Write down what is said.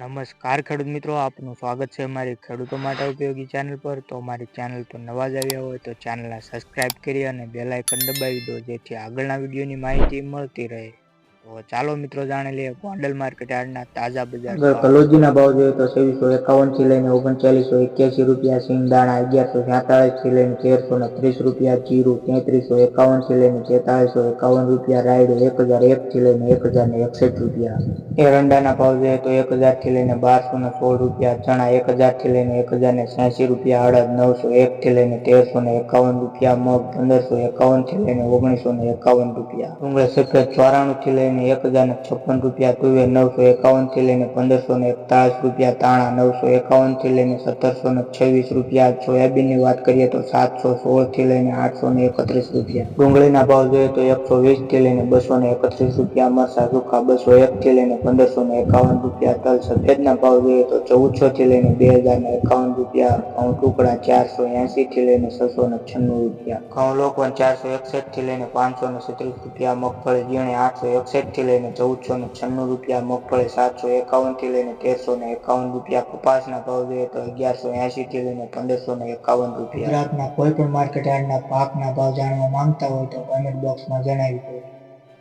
નમસ્કાર ખેડૂત મિત્રો, આપનું સ્વાગત છે અમારી ખેડૂતો માટે ઉપયોગી ચેનલ પર. તો અમારી ચેનલ પર નવા જ આવ્યા હોય તો ચેનલને સબસ્ક્રાઈબ કરી અને બેલાઇકન દબાવી દો, જેથી આગળના વિડીયોની માહિતી મળતી રહે. તો ચાલો મિત્રો જાણી લઈએ ગોંડલ માર્કેટ યાર્ડના તાજા બજાર. કલોજીના ભાવ જોઈએ તો ત્રેવીસો એકાવનથી લઈને ઓગણચાલીસો એક્યાસી રૂપિયા સિંગ દાણા અગિયારસો સાતાળીસથી લઈને તેરસો ને ત્રીસ રૂપિયા જીરું તેત્રીસો એકાવનથી લઈને તેતાલીસો એકાવન રૂપિયા રાયડો એક હજાર એક થી લઈને એક હજાર ને એકસઠ રૂપિયા એરંડાના ભાવ જોઈએ તો એક હજારથી લઈને બારસો ને સોળ રૂપિયા ચણા એક હજારથી લઈને એક હજાર ને છ્યાસી રૂપિયા અડદ નવસો એક થી લઈને તેરસો ને એકાવન રૂપિયા મગ પંદરસો એકાવનથી લઈને ઓગણીસો ને એકાવન રૂપિયા ડુંગળી સફેદ ચોરાણું થી લઈને એક હજાર છપ્પન રૂપિયા તુવેર નવસો એકાવનથી લઈને પંદરસો ને એકતાલીસ રૂપિયા તાણા, નવસો એકાવનથી લઈને સત્તરસો ને છવ્વીસ રૂપિયા. સોયાબીનની વાત કરીએ તો સાતસો સોળથી લઈને આઠસો ને એકત્રીસ રૂપિયા. ડુંગળીના ભાવ જોઈએ તો એકસો વીસથી લઈને બસો ને એકત્રીસ રૂપિયા. મરસા સુખા બસો એક થી લઈને પંદરસો ને એકાવન રૂપિયા. તલ સફેદના ભાવ જોઈએ તો ચૌદસો થી લઈને બે હજાર ને એકાવન રૂપિયા. ઘઉં ટુકડા ચારસો એસી થી લઈને છસો ને છન્નું રૂપિયા. ઘઉં લોકવન ચારસો એકસઠથી લઈને પાંચસો ને સત્રીસ રૂપિયા. મગફળી ઝીણી આઠસો એકસઠ થી લઈને ચૌદસો ને છન્નું રૂપિયા મગફળી સાતસો એકાવનથી લઈને તેરસો ને એકાવન રૂપિયા કપાસના ભાવ જોઈએ તો અગિયારસો એસી થી લઈને પંદરસો ને એકાવન રૂપિયા. ગુજરાતના કોઈ પણ માર્કેટ યાર્ડના પાકના ભાવ જાણવા માંગતા હોય તો કોમેન્ટ બોક્સમાં જણાવી દો.